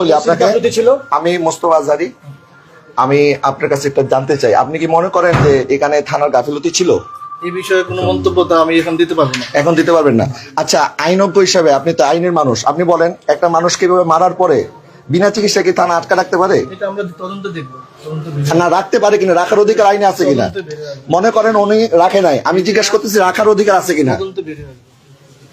বলি আপনাকে আমি মোস্তফা আজারি। আমি আপনার কাছে একটা জানতে চাই। আপনি কি মনে করেন যে এখানে থানার গাফিলতি ছিল? এই বিষয়ে কোনো মন্তব্য তো আমি এখন দিতে পারব না। এখন দিতে পারবেন না। আচ্ছা আইনজ্ঞ হিসাবে আপনি তো আইনের মানুষ। আপনি বলেন একটা মানুষ কীভাবে মারার পরে বিনা চিকিৎসা কি থানা আটকা রাখতে পারে? এটা আমরা তদন্ত দেখব। না রাখতে পারে কিনা রাখার অধিকার আইনে আছে কিনা। মনে করেন উনি রাখে নাই। আমি জিজ্ঞেস করতেছি রাখার অধিকার আছে কিনা? তদন্ত।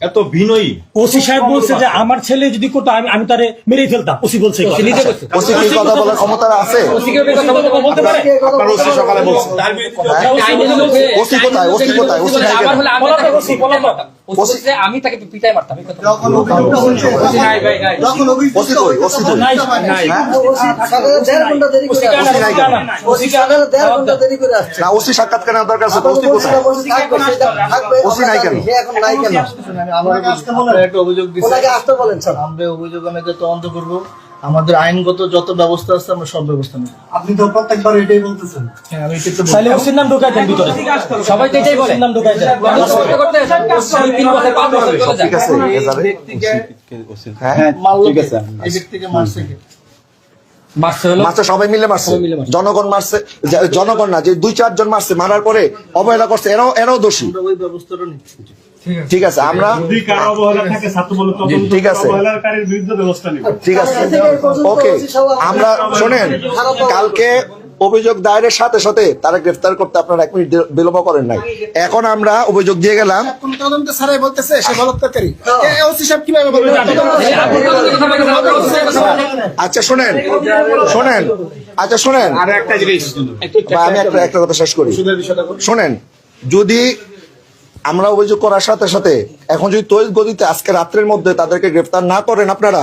এত বিনয়ী। ওসি সাহেব বলছে যে আমার ছেলে যদি করতো আমি আমি তারে মেরে ফেলতাম। ওসি বলছে নিজে বলছে। ওসি কি কথা বলার ক্ষমতা আছে? ওসি কি কথা বলতে- পারে? আপনার ওসি সকালে বলছে। তার বিরুদ্ধে ওসি কোথায়? ওসি কোথায়? ওসি নাই কেন? আমি পলাতক আমি তাকে পিটাই মারতাম নাই হ্যাঁ? না ওসি দরকার আছে ওসি আমরা নাই কেন? এখন নাই কেন? আমি আবার আপনারা একটা অভিযোগ দিচ্ছি ওনাকে বলেন, স্যার। আমরা অভিযোগ অনুযায়ী তদন্ত করব। আমাদের আইনগত যত ব্যবস্থা আছে আমরা সব ব্যবস্থা নেব। আপনি তো প্রত্যেকবার এটাই বলতেছেন। হ্যাঁ আমি কিন্তু তাহলে ওসির নাম ঢুকাই দেন ভিতরে। সবাই তো এটাই বলে। নাম ঢুকাই দেন। করতে করতে তিন বছর পাঁচ বছর চলে যায়। ঠিক আছে? হ্যাঁ মারলো ঠিক আছে। এই ব্যক্তিকে মারছে কে? মারছে সবাই মিলে মারছে। মিলে জনগণ মারছে। জনগণ না যে দুই চারজন মারছে মারার পরে অবহেলা করছে এরাও এরাও দোষী। ওই ব্যবস্থাটা নিচ্ছি। ঠিক আছে। আমরা যদি কারও অবহেলা থাকে ছাত্র বলে তদন্ত ঠিক আছে। অবহেলাকারীর বিরুদ্ধে ব্যবস্থা নিবে। ঠিক আছে। ওকে আমরা শোনেন কালকে অভিযোগ দায়েরের সাথে সাথে তারা গ্রেফতার করতে আপনারা এক মিনিট বিলম্ব করেন নাই। এখন আমরা অভিযোগ দিয়ে গেলাম। বলেন। আচ্ছা শোনেন। শোনেন। আচ্ছা শোনেন। আর একটা জিনিস বা আমি একটা একটা কথা শেষ করি। শোনেন যদি আমরা অভিযোগ করার সাথে সাথে। এখন যদি তৈরি গতিতে আজকে রাত্রের মধ্যে তাদেরকে গ্রেফতার না করেন আপনারা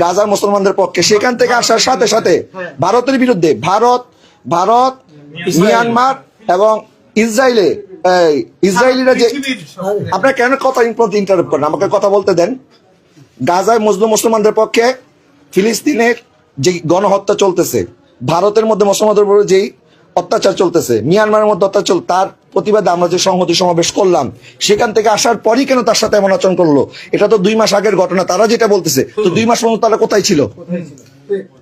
গাজার মুসলমানদের পক্ষে। সেখান থেকে আসার সাথে সাথে ভারতের বিরুদ্ধে ভারত ভারত মিয়ানমার এবং ইসরায়েলে ইসরায়েলিরা যে আপনার কেন কথা ইন্টারাপ্ট করেন? আমাকে কথা বলতে দেন। গাজায় মুসলিম মুসলমানদের পক্ষে ফিলিস্তিনের যে গণহত্যা চলতেছে ভারতের মধ্যে মুসলমানদের উপরে যেই অত্যাচার চলতেছে মিয়ানমারের মধ্যে অত্যাচার তার প্রতিবাদে আমরা যে সংহতি সমাবেশ করলাম, সেখান থেকে আসার পরই কেন তার সাথে এমন আচরণ করল? এটা তো দুই মাস আগের ঘটনা, তারা যেটা বলতেছে, তো দুই মাস পর্যন্ত তারা কোথায় ছিল?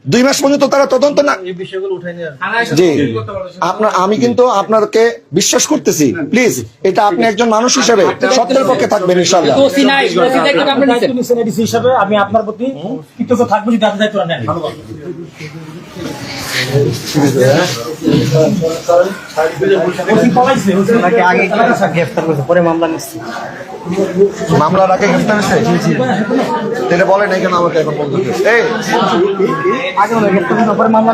দুই মাস পর্যন্ত তারা তদন্ত না এই বিষয়গুলো উঠাই নিয়ে জি। আপনার আমি কিন্তু আপনাকে বিশ্বাস করতেছি। প্লিজ এটা আপনি একজন মানুষ হিসেবে সত্যের পক্ষে থাকবেন আমি আপনার প্রতি কৃতজ্ঞ থাকব যদি আপনি নেন। পরে মামলা নিচ্ছে। মামলার আগে গ্রেফতার হয়েছে? এটা বলেন এই কেন আমাকে এখন এই! করেছে পরে মামলা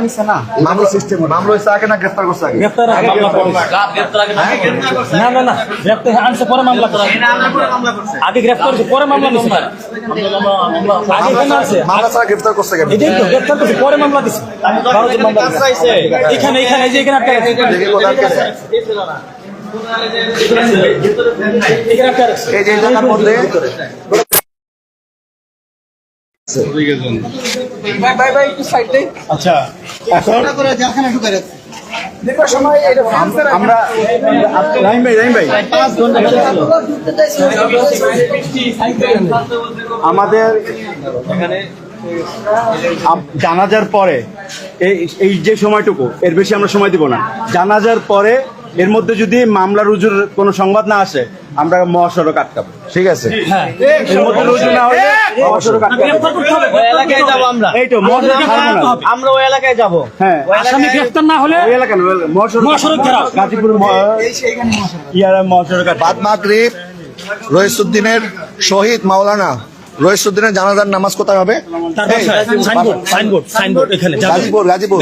মামলা সিস্টেম মামলা হয়েছে আগে না গ্রেফতার করছে আগে? গ্রেফতার আগে। মামলা করবে। না না না গ্রেফতার আনছে পরে মামলা করা আগে গ্রেফতার হয়েছে পরে মামলা নিছে। আগে কেন আছে? মামলা ছাড়া গ্রেফতার করছে কেন? এটাই তো গ্রেফতার করছে পরে মামলা দিছে। মামলা। এখানে এখানে এই যে এখানে একটা আছে। আচ্ছা আমাদের আম- জানাজার পরে এই যে সময়টুকু, এর বেশি আমরা সময় দিব না। জানাজার পরে এর মধ্যে যদি মামলা রুজুর কোনো সংবাদ না আসে আমরা মহাসড়ক আটকাবো। ঠিক আছে। হ্যাঁ। এর মধ্যে রুজু না হলে মহাসড়ক আমরা। ওই এলাকায় যাব। হ্যাঁ। আসামি গ্রেফতার না হলে ওই এলাকা গাজীপুর ইয়ারা বাদ মাগরিব রইসুদ্দিনের শহীদ মাওলানা। রইসুদ্দিনের জানাজার নামাজ কোথায় হবে? তার এই, বাসায় সাইনবোর্ড সাইনবোর্ড সাইনবোর্ড এখানে। যাবেন। গাজীপুর। গাজীপুর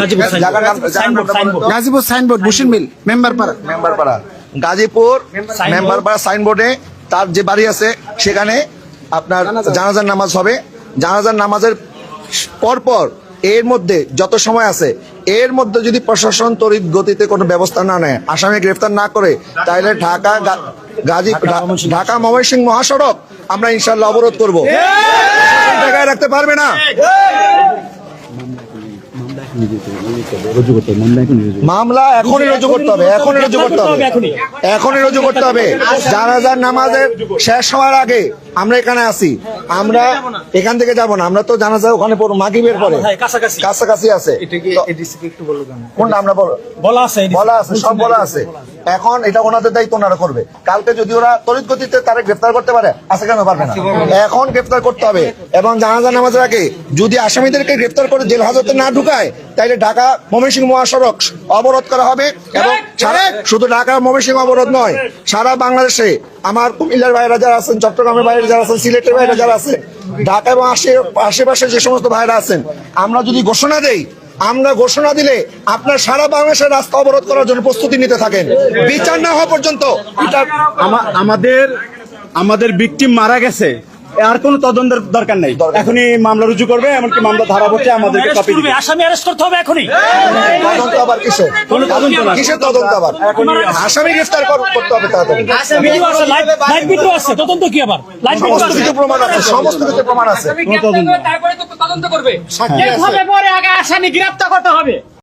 গাজীপুর সাইনবোর্ড। বুশির মিল মেম্বার পাড়া মেম্বার পাড়া গাজীপুর মেম্বার পাড়া সাইনবোর্ডে। তার যে বাড়ি আছে সেখানে আপনার জানাজার নামাজ হবে। জানাজার নামাজের পরপর এর মধ্যে যত সময় আছে এর মধ্যে যদি প্রশাসন তড়িৎ গতিতে কোনো ব্যবস্থা না নেয় আসামি গ্রেফতার না করে তাহলে ঢাকা গাজী ঢাকা ময়মনসিংহ মহাসড়ক আমরা ইনশাল্লাহ অবরোধ করব। জায়গায় রাখতে পারবে না? মামলা এখনই রুজু করতে হবে এখনই রুজু করতে হবে। এখনই। এখনই রুজু করতে হবে। জানাজার নামাজের শেষ হওয়ার আগে আমরা এখানে আছি। আমরা এখান থেকে যাব না। আমরা তো জানা যায় ওখানে পড়ব মাগিবের পরে। করে কাছাকাছি। কাছাকাছি আছে। কোনটা আমরা বলো বলা আছে বলা আছে সব বলা আছে। এখন এটা ওনাদের দায়িত্ব ওনারা করবে। কালকে যদি ওরা তড়িৎ গতিতে তারা গ্রেফতার করতে পারে আজকে কেন পারবে না? এখন গ্রেফতার করতে হবে এবং জানাজা নামাজের আগে যদি আসামিদেরকে গ্রেফতার করে জেল হাজতে না ঢুকায় তাইলে ঢাকা ময়মনসিংহ মহাসড়ক অবরোধ করা হবে এবং সারা শুধু ঢাকা ময়মনসিংহ অবরোধ নয় সারা বাংলাদেশে আমার কুমিল্লার বাইরে যারা আছেন চট্টগ্রামের বাইরে যারা আছেন সিলেটের বাইরে যারা আছেন ঢাকা এবং আশেপাশে যে সমস্ত ভাইরা আছেন আমরা যদি ঘোষণা দেই আমরা ঘোষণা দিলে আপনার সারা বাংলাদেশের রাস্তা অবরোধ করার জন্য প্রস্তুতি নিতে থাকেন। বিচার না হওয়া পর্যন্ত আমাদের আমাদের ভিকটিম মারা গেছে। আর কোন তদন্তের দরকার নেই। এখনই মামলা রুজু করবে এমনকি মামলা ধারা বসে আমাদেরকে কপি দিবে। আসামি অ্যারেস্ট করতে হবে এখনই। তদন্ত আবার কিসের? কিসের তদন্ত আবার? আসামি গ্রেফতার করতে হবে তাড়াতাড়ি ভিডিও আছে লাইভ লাইভ ভিডিও আছে। তদন্ত কি আবার? লাইভ ভিডিও সমস্ত কিছু প্রমাণ আছে সমস্ত কিছু প্রমাণ আছে। তারপরে তো তদন্ত করবে এভাবে। পরে আগে আসামি গ্রেফতার করতে হবে